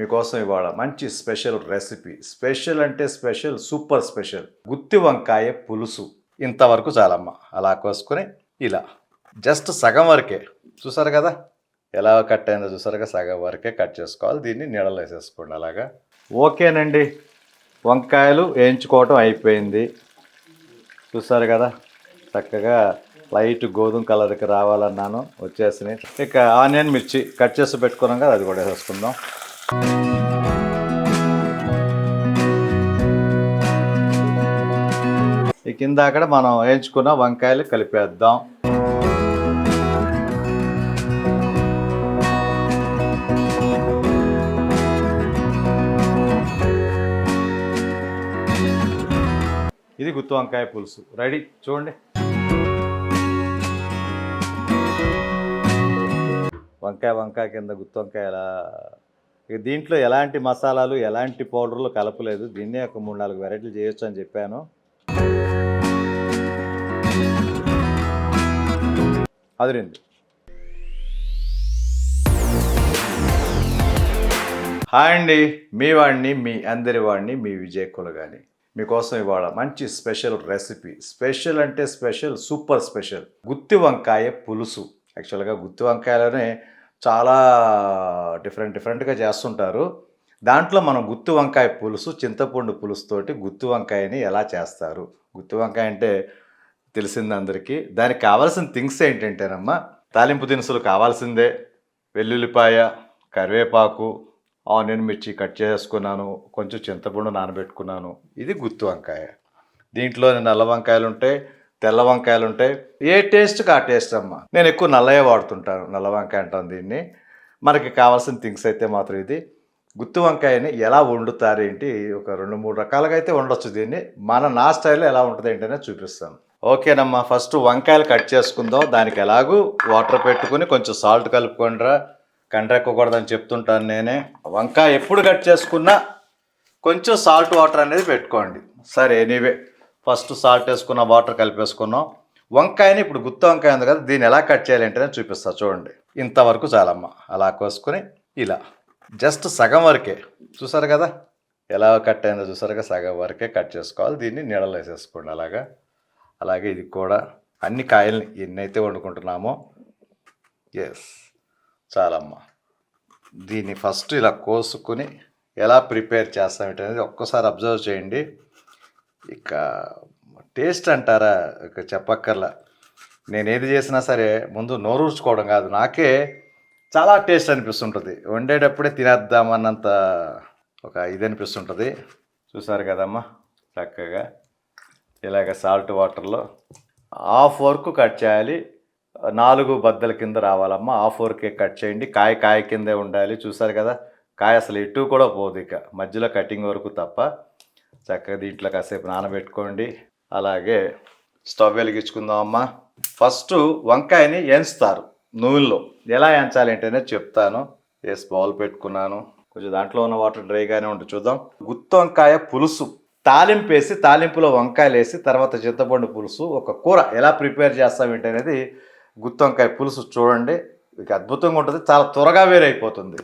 మీకోసం ఇవాళ మంచి స్పెషల్ రెసిపీ. స్పెషల్ అంటే స్పెషల్ సూపర్ స్పెషల్. గుత్తి వంకాయ పులుసు. ఇంతవరకు చాలమ్మ. అలా కోసుకొని ఇలా. జస్ట్ సగం వరకే. చూసారు కదా? ఎలా కట్ అయిందో చూసారు కదా? సగం వరకే కట్ చేసుకోవాలి. దీన్ని నీడలో వేసేసుకోండి అలాగా. ఓకేనండి. వంకాయలు వేయించుకోవటం అయిపోయింది. చూసారు కదా? చక్కగా లైట్ గోధుమ కలర్కి రావాలన్నాను. వచ్చేసినాయి. ఇక ఆనియన్ మిర్చి కట్ చేసి పెట్టుకున్నాం కదా? అది కూడా వేసేసుకుందాం. ఈ కింద అక్కడ మనం వేయించుకున్న వంకాయలు కలిపేద్దాం. ఇది గుత్తి వంకాయ పులుసు. రెడీ చూడండి. వంకాయ వంకాయ కింద గుత్తి వంకాయ ఎలా ఇక దీంట్లో ఎలాంటి మసాలాలు ఎలాంటి పౌడర్లు కలపలేదు. దీన్నే ఒక మూడు నాలుగు వెరైటీలు చేయొచ్చు అని చెప్పాను. అదిరింది. హాయ్ అండి. మీ వాడిని మీ అందరి వాడిని మీ విజయ్ కులగాని. మీకోసం ఇవాళ మంచి స్పెషల్ రెసిపీ. స్పెషల్ అంటే స్పెషల్ సూపర్ స్పెషల్. గుత్తి వంకాయ పులుసు. యాక్చువల్గా గుత్తి వంకాయలోనే చాలా డిఫరెంట్ డిఫరెంట్గా చేస్తుంటారు. దాంట్లో మనం గుత్తి వంకాయ పులుసు చింతపండు పులుసుతోటి గుత్తి వంకాయని ఎలా చేస్తారు? గుత్తి వంకాయ అంటే తెలిసింది అందరికీ. దానికి కావాల్సిన థింగ్స్ ఏంటంటేనమ్మా తాలింపు దినుసులు కావాల్సిందే. వెల్లుల్లిపాయ కరివేపాకు ఆనియన్ మిర్చి కట్ చేసుకున్నాను కొంచెం చింతపండు నానబెట్టుకున్నాను. ఇది గుత్తి వంకాయ. దీంట్లో నల్ల వంకాయలు ఉంటాయి తెల్ల వంకాయలు ఉంటాయి. ఏ టేస్ట్కి ఆ టేస్ట్ అమ్మ? నేను ఎక్కువ నల్లయే వాడుతుంటాను. నల్ల వంకాయ అంటాను దీన్ని. మనకి కావాల్సిన థింగ్స్ అయితే మాత్రం ఇది. గుత్తి వంకాయని ఎలా వండుతారు ఏంటి? ఒక రెండు మూడు రకాలుగా అయితే వండొచ్చు దీన్ని. మన నా స్టైల్లో ఎలా ఉంటుంది ఏంటనే చూపిస్తాను. ఓకేనమ్మా ఫస్ట్ వంకాయలు కట్ చేసుకుందాం. దానికి ఎలాగూ వాటర్ పెట్టుకుని కొంచెం సాల్ట్ కలుపుకొనిరా కండ్రెక్కకూడదని చెప్తుంటాను నేనే. వంకాయ ఎప్పుడు కట్ చేసుకున్నా కొంచెం సాల్ట్ వాటర్ అనేది పెట్టుకోండి. సరే ఎనీవే ఫస్ట్ సాల్ట్ వేసుకున్న వాటర్ కలిపేసుకున్నాం. వంకాయని ఇప్పుడు గుత్తి వంకాయ ఉంది కదా దీన్ని ఎలా కట్ చేయాలి అంటే చూపిస్తా చూడండి. ఇంతవరకు చాలమ్మ. అలా కోసుకొని ఇలా. జస్ట్ సగం వరకే. చూసారు కదా? ఎలా కట్ అయిందో చూసారు కదా సగం వరకే కట్ చేసుకోవాలి. దీన్ని నీడలో వేసేసుకోండి అలాగా. అలాగే ఇది కూడా అన్ని కాయల్ని ఎన్నైతే వండుకుంటున్నామో. ఎస్ చాలమ్మా. దీన్ని ఫస్ట్ ఇలా కోసుకుని ఎలా ప్రిపేర్ చేస్తాం అనేది ఒక్కసారి అబ్జర్వ్ చేయండి. ఇక టేస్ట్ అంటారా? ఇక చెప్పక్కర్లా. నేను ఏది చేసినా సరే ముందు నోరూర్చుకోవడం కాదు నాకే చాలా టేస్ట్ అనిపిస్తుంటుంది. వండేటప్పుడే తినేద్దామన్నంత ఒక ఇది అనిపిస్తుంటుంది. చూసారు కదమ్మా చక్కగా ఇలాగ సాల్ట్ వాటర్లో హాఫ్ వరకు కట్ చేయాలి. నాలుగు బద్దల కింద రావాలమ్మా హాఫ్ వరకే కట్ చేయండి. కాయ కాయ కిందే ఉండాలి. చూసారు కదా కాయ అసలు ఎటు కూడా పోదు ఇక. మధ్యలో కటింగ్ వరకు తప్ప. చక్కగా దీంట్లో కాసేపు నానబెట్టుకోండి. అలాగే స్టవ్ వెలిగించుకుందాం అమ్మ ఫస్ట్ వంకాయని ఎంచుతారు నూనెలో. ఎలా ఎంచాలి ఏంటనే చెప్తాను. వేసి బౌల్ పెట్టుకున్నాను. కొంచెం దాంట్లో ఉన్న వాటర్ డ్రైగానే ఉంటుంది చూద్దాం. గుత్తి వంకాయ పులుసు. తాలింపు వేసి తాలింపులో వంకాయలు వేసి తర్వాత చింతపండు పులుసు. ఒక కూర ఎలా ప్రిపేర్ చేస్తాం ఏంటి అనేది గుత్తి వంకాయ పులుసు చూడండి. ఇక అద్భుతంగా ఉంటుంది. చాలా త్వరగా వేరైపోతుంది.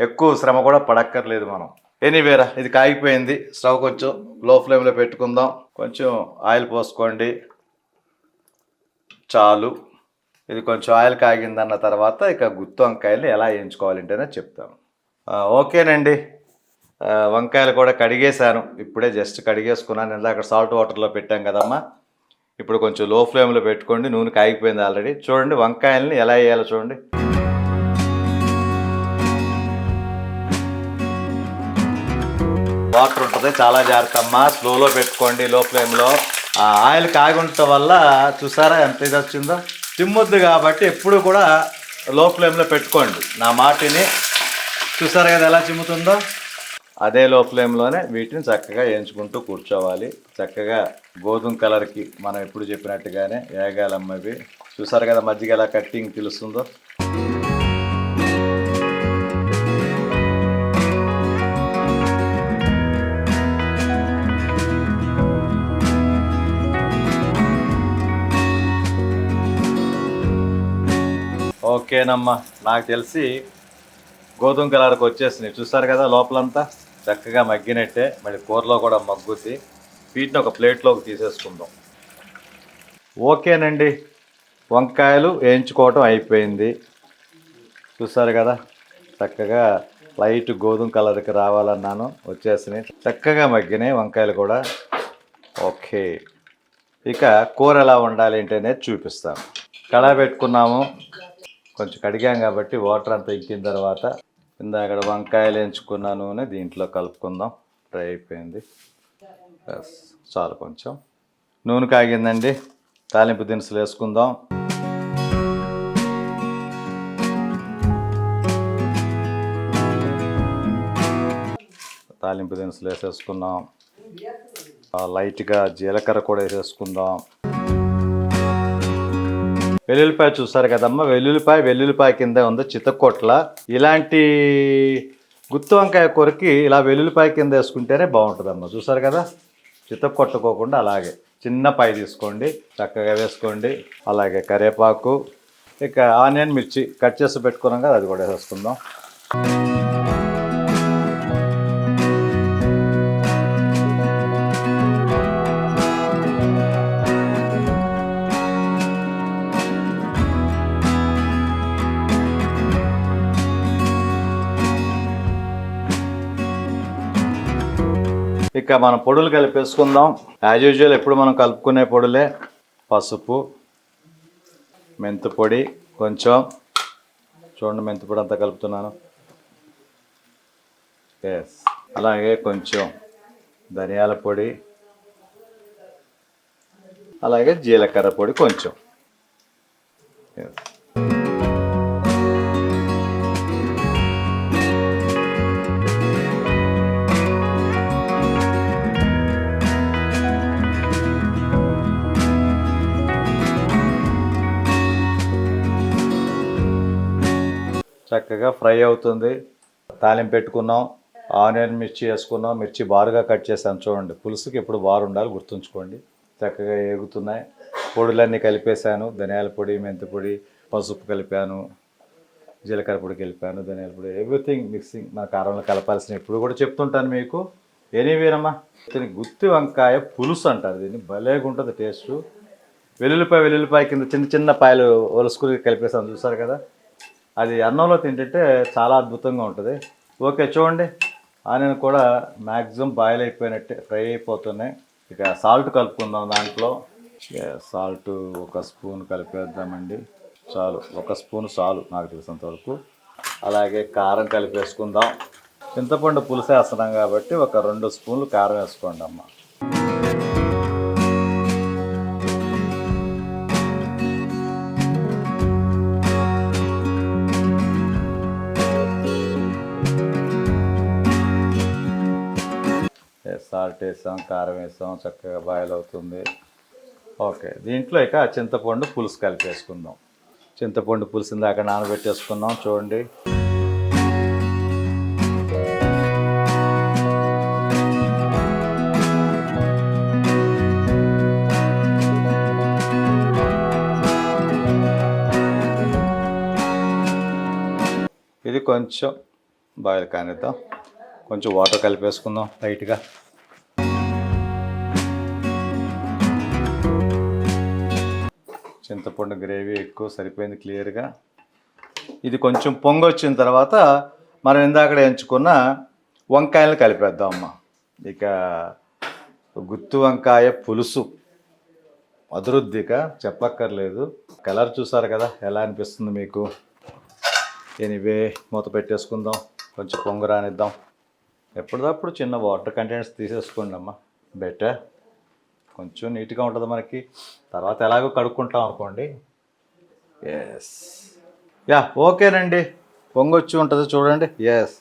ఎక్కువ శ్రమ కూడా పడక్కర్లేదు మనం. ఎనీవేరా ఇది కాగిపోయింది. స్టవ్ కొంచెం లో ఫ్లేమ్లో పెట్టుకుందాం. కొంచెం ఆయిల్ పోసుకోండి. చాలు. ఇది కొంచెం ఆయిల్ కాగిందన్న తర్వాత ఇక గుత్తి వంకాయలు ఎలా వేయించుకోవాలంటేనే చెప్తాను ఓకేనండి. వంకాయలు కూడా కడిగేశాను. ఇప్పుడే జస్ట్ కడిగేసుకున్నాను. ఇందాక సాల్ట్ వాటర్లో పెట్టాం కదమ్మా. ఇప్పుడు కొంచెం లో ఫ్లేమ్లో పెట్టుకోండి. నూనె కాగిపోయింది ఆల్రెడీ చూడండి వంకాయల్ని ఎలా వేయాలో చూడండి. వాటర్ ఉంటుంది చాలా జాగ్రత్త అమ్మ స్లోలో పెట్టుకోండి లో ఫ్లేమ్లో. ఆ ఆయిల్ కాగుండటం వల్ల చూసారా ఎంత ఇది వచ్చిందో? తిమ్మొద్దు కాబట్టి ఎప్పుడు కూడా లో ఫ్లేమ్లో పెట్టుకోండి. నా మాటిని చూసారా కదా ఎలా చిమ్ముతుందో? అదే లో ఫ్లేమ్లోనే వీటిని చక్కగా వేయించుకుంటూ కూర్చోవాలి. చక్కగా గోధుమ కలర్కి మనం ఎప్పుడు చెప్పినట్టుగానే వేగాలమ్మవి చూసారు కదా మజ్జిగ ఎలా కట్టింగ్ తెలుస్తుందో? ఓకేనమ్మా. నాకు తెలిసి గోధుమ కలర్కి వచ్చేసినాయి చూస్తారు కదా లోపలంతా? చక్కగా మగ్గినట్టే. మళ్ళీ కూరలో కూడా మగ్గుద్ది. వీటిని ఒక ప్లేట్లోకి తీసేసుకుందాం. ఓకేనండి. వంకాయలు వేయించుకోవటం అయిపోయింది. చూస్తారు కదా? చక్కగా లైట్ గోధుమ కలర్కి రావాలన్నాను. వచ్చేసినాయి చక్కగా మగ్గినాయి వంకాయలు కూడా. ఓకే. ఇక కూర ఎలా ఉండాలి ఏంటి అనేది చూపిస్తాను. కళా పెట్టుకున్నాము. కొంచెం కడిగాం కాబట్టి వాటర్ అంతా ఎక్కిన తర్వాత కింద అక్కడ వంకాయలు ఎంచుకున్న నూనె దీంట్లో కలుపుకుందాం. ఫ్రై అయిపోయింది. చాలు కొంచెం. నూనె కాగిందండి. తాలింపు దినుసులు వేసుకుందాం. తాలింపు దినుసులు వేసేసుకున్నాం. లైట్గా జీలకర్ర కూడా వేసేసుకుందాం. వెల్లుల్లిపాయ చూసారు కదమ్మా? వెల్లుల్లిపాయ వెల్లుల్లిపాయ కింద ఉంది చిత్తకొట్ల ఇలాంటి గుత్తి వంకాయ కూరకి ఇలా వెల్లుల్లిపాయ కింద వేసుకుంటేనే బాగుంటుందమ్మా. చూసారు కదా? చిత్త కొట్టుకోకుండా అలాగే. చిన్న పై తీసుకోండి చక్కగా వేసుకోండి. అలాగే కరివేపాకు ఇక ఆనియన్ మిర్చి కట్ చేసి పెట్టుకున్నాం కదా అది కూడా వేసేసుకుందాం ఇక మనం పొడులు కలిపేసుకుందాం. యాజ్ యూజువల్ ఎప్పుడు మనం కలుపుకునే పొడులే? పసుపు మెంతు పొడి కొంచెం. చూడండి మెంతు పొడి అంతా కలుపుతున్నాను. ఎస్ అలాగే కొంచెం ధనియాల పొడి. అలాగే జీలకర్ర పొడి కొంచెం. ఎస్ చక్కగా ఫ్రై అవుతుంది. తాలింపు పెట్టుకున్నాం. ఆనియన్ మిర్చి వేసుకున్నాం. మిర్చి బారుగా కట్ చేసాను చూడండి. పులుసుకి ఎప్పుడు బారు ఉండాలి గుర్తుంచుకోండి. చక్కగా ఏగుతున్నాయి. పొడులన్నీ కలిపేశాను. ధనియాల పొడి మెంతి పొడి పసుపు కలిపాను. జీలకర్ర పొడి కలిపాను. ధనియాల పొడి ఎవ్రీథింగ్ మిక్సింగ్. మన కారంలో కలపాల్సిన ఇప్పుడు కూడా చెప్తుంటాను మీకు. ఎనీవేనమ్మా దీన్ని గుత్తి వంకాయ పులుసు అంటారు. దీన్ని భలేగా ఉంటుంది టేస్ట్. వెల్లుల్లిపాయ వెల్లుల్లిపాయ కింద చిన్న చిన్న పాయలు ఒలుసుకుని కలిపేసాను చూసారు కదా? అది అన్నంలో తింటుంటే చాలా అద్భుతంగా ఉంటుంది. ఓకే చూడండి. ఆనియన్ కూడా మ్యాక్సిమం బాయిల్ అయిపోయినట్టే ఫ్రై అయిపోతున్నాయి. ఇక సాల్ట్ కలుపుకుందాం దాంట్లో. సాల్ట్ ఒక స్పూన్ కలిపేద్దామండి. చాలు ఒక స్పూన్ చాలు నాకు తెలిసినంత వరకు. అలాగే కారం కలిపేసుకుందాం. చింతపండు పులుసు వేస్తున్నాం కాబట్టి ఒక రెండు స్పూన్లు కారం వేసుకోండి అమ్మ సాల్ట్ వేసాం కారం వేసాం చక్కగా బాయిల్ అవుతుంది. ఓకే దీంట్లో ఇక చింతపండు పులుసు కలిపేసుకుందాం. చింతపండు పులుసు ఇందాక నానబెట్టేసుకున్నాం చూడండి. ఇది కొంచెం బాయిల్ కానిద్దాం. కొంచెం వాటర్ కలిపేసుకుందాం లైట్గా చింతపండు గ్రేవీ ఎక్కువ సరిపోయింది క్లియర్గా. ఇది కొంచెం పొంగొచ్చిన తర్వాత మనం ఇందాక ఎంచుకున్న వంకాయలు కలిపేద్దాం ఇక గుత్తి వంకాయ పులుసు అభివృద్ధిక చెప్పక్కర్లేదు. కలర్ చూసారు కదా ఎలా అనిపిస్తుంది మీకు? ఎనివే మూత పెట్టేసుకుందాం. కొంచెం పొంగు రానిద్దాం. ఎప్పటిదప్పుడు చిన్న వాటర్ కంటెంట్స్ తీసేసుకోండి అమ్మా బెటర్. కొంచెం నీట్గా ఉంటుంది మనకి. తర్వాత ఎలాగో కడుక్కుంటాం అనుకోండి. ఎస్ యా ఓకేనండి. పొంగొచ్చి ఉంటుంది చూడండి. ఎస్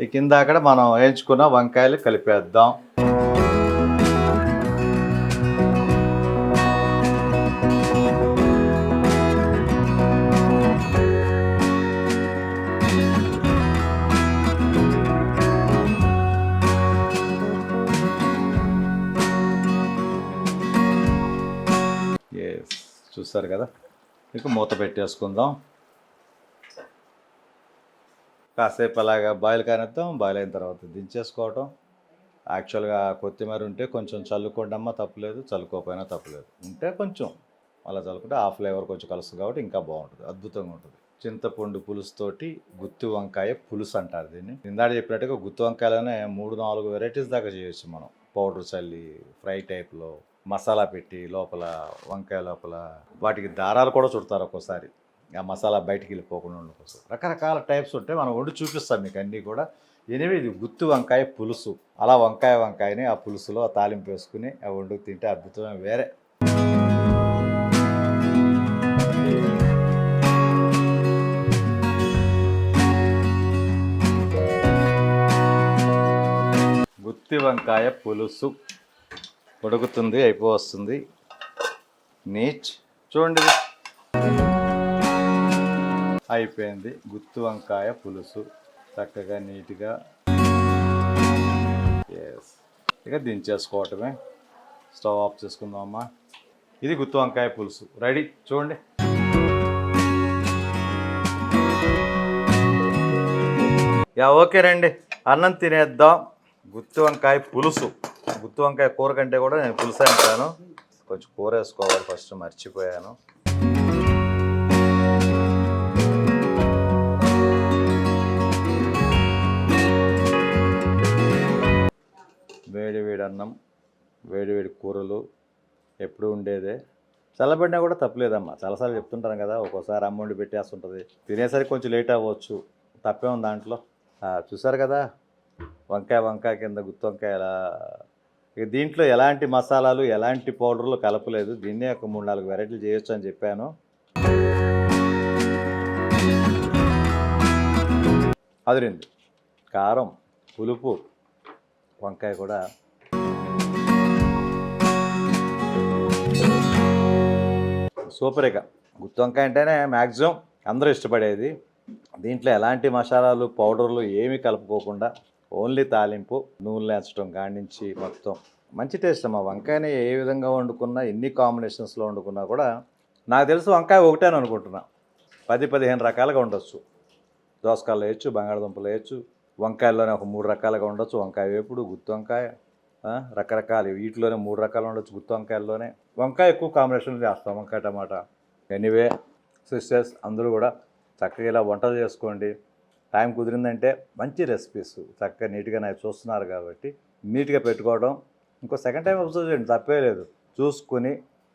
ఈ కింద అక్కడ మనం వేయించుకున్న వంకాయలు కలిపేద్దాం. చూస్తారు కదా? ఇక మూత పెట్టేసుకుందాం. కాసేపు అలాగా బాయిల్ కానిద్దాం. బాయిల్ అయిన తర్వాత దించేసుకోవటం. యాక్చువల్గా కొత్తిమీర ఉంటే కొంచెం చల్లుకోండమ్మా తప్పులేదు. చల్లుకోకపోయినా తప్పులేదు. ఉంటే కొంచెం అలా చల్లుకుంటే ఆ ఫ్లేవర్ కొంచెం కలుస్తుంది కాబట్టి ఇంకా బాగుంటుంది. అద్భుతంగా ఉంటుంది. చింతపండు పులుసుతోటి గుత్తి వంకాయ పులుసు అంటారు దీన్ని. ఇందాక చెప్పినట్టుగా గుత్తి వంకాయలోనే మూడు నాలుగు వెరైటీస్ దాకా చేయొచ్చు మనం. పౌడర్ చల్లి ఫ్రై టైప్లో మసాలా పెట్టి లోపల వంకాయ లోపల వాటికి దారాలు కూడా చుడతారు ఒక్కోసారి. ఆ మసాలా బయటికి వెళ్ళిపోకుండా ఉండడం కోసం రకరకాల టైప్స్ ఉంటాయి. మనం వండి చూపిస్తాం మీకు అన్నీ కూడా. ఎనిమిది ఇది? గుత్తి వంకాయ పులుసు. అలా వంకాయ వంకాయని ఆ పులుసులో ఆ తాలింపు వేసుకుని ఆ వండుకు తింటే అద్భుతమైన వేరే. గుత్తి వంకాయ పులుసు. ఉడుకుతుంది అయిపోవస్తుంది. నీచ్. చూడండి అయిపోయింది. గుత్తి వంకాయ పులుసు. చక్కగా నీట్గా. ఎస్ ఇక దించేసుకోవటమే. స్టవ్ ఆఫ్ చేసుకుందాం అమ్మా ఇది గుత్తి వంకాయ పులుసు. రెడీ? చూడండి. యా ఓకే రండి. అన్నం తినేద్దాం. గుత్తి వంకాయ పులుసు. గుత్తి వంకాయ కూర కంటే కూడా నేను పులుసు అంటాను. కొంచెం కూర వేసుకోవాలి ఫస్ట్ మర్చిపోయాను. వేడి వేడి అన్నం వేడి వేడి కూరలు ఎప్పుడు ఉండేదే. చల్లబడినా కూడా తప్పలేదమ్మా. చాలాసార్లు చెప్తుంటాను కదా ఒక్కోసారి అమ్మ వండి పెట్టేస్తుంటుంది. తినేసరికి కొంచెం లేట్ అవ్వచ్చు. తప్పే ఉంది దాంట్లో. చూసారు కదా? వంకాయ వంకాయ కింద గుత్తి వంకాయ ఎలా ఇక దీంట్లో ఎలాంటి మసాలాలు ఎలాంటి పౌడర్లు కలపలేదు. దీన్నే ఒక మూడు నాలుగు వెరైటీలు చేయొచ్చు అని చెప్పాను. అదిరింది. కారం పులుపు వంకాయ కూడా. సూపర్ ఇక. గుత్తి వంకాయ అంటేనే మ్యాక్సిమం అందరూ ఇష్టపడేది. దీంట్లో ఎలాంటి మసాలాలు పౌడర్లు ఏమీ కలుపుకోకుండా ఓన్లీ తాలింపు నూనె లేచడం కానించి మొత్తం. మంచి టేస్ట్ అమ్మా. వంకాయని ఏ విధంగా వండుకున్నా ఎన్ని కాంబినేషన్స్లో వండుకున్నా కూడా నాకు తెలుసు వంకాయ ఒకటే అని అనుకుంటున్నా. పది పదిహేను రకాలుగా ఉండొచ్చు. దోసకాయలు వేయచ్చు బంగాళదుంపలు వేయచ్చు వంకాయల్లోనే ఒక మూడు రకాలుగా ఉండొచ్చు. వంకాయ వేపుడు గుత్తి వంకాయ రకరకాలు. వీటిలోనే మూడు రకాలు ఉండొచ్చు గుత్తి వంకాయల్లోనే. వంకాయ ఎక్కువ కాంబినేషన్ చేస్తాం వంకాయ టమాటా. ఎనీవే సిస్టర్స్ అందరూ కూడా చక్కగా ఇలా వంటలు చేసుకోండి. టైం కుదిరిందంటే మంచి రెసిపీస్ చక్కగా నీట్గా నాకు చూస్తున్నారు కాబట్టి నీట్గా పెట్టుకోవడం. ఇంకో సెకండ్ టైం అబ్జర్వ్ చేయండి తప్పే లేదు. చూసుకుని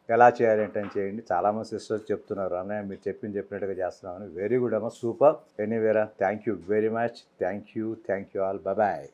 ఎలా చేయాలి ఏంటని చేయండి. చాలామంది సిస్టర్స్ చెప్తున్నారు అన్నయ్య మీరు చెప్పింది చెప్పినట్టుగా చేస్తున్నామని. వెరీ గుడ్ అమ్మ super ఎనీవేరా thank you very much thank you thank you all bye